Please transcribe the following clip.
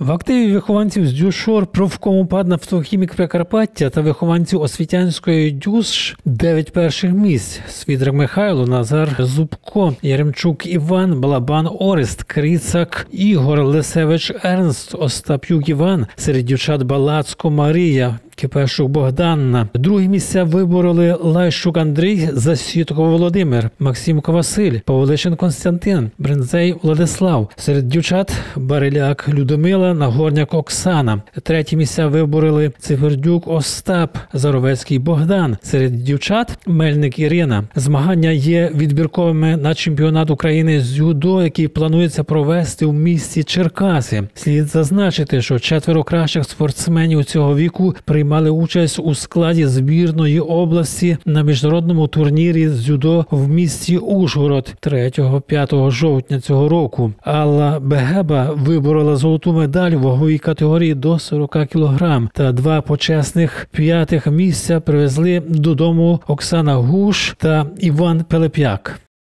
В активі вихованців з Дюшор, профкому ПАД «Нафтохімік Прикарпаття та вихованців освітянської дюш дев'ять перших місць. Свідрик Михайло, Назар Зубко, Яремчук Іван, Балабан Орест, Кріцак, Ігор Лисевич Ернст, Остап'юк Іван, серед дівчат Балацко Марія. Кипешук Богданна. Другі місця вибороли Лайщук Андрій, Засітко Володимир, Максимко Василь, Павлишин Константин, Брензей Владислав. Серед дівчат Бариляк Людмила, Нагорняк Оксана. Треті місця вибороли Цифердюк Остап, Заровецький Богдан. Серед дівчат Мельник Ірина. Змагання є відбірковими на чемпіонат України з юдо, який планується провести в місті Черкаси. Слід зазначити, що четверо кращих спортсменів цього віку приймали участь у складі збірної області на міжнародному турнірі з дзюдо в місті Ужгород 3-5 жовтня цього року. Алла Бегеба виборола золоту медаль ваговій категорії до 40 кг. Та два почесних п'ятих місця привезли додому Оксана Гуш та Іван Пелеп'як.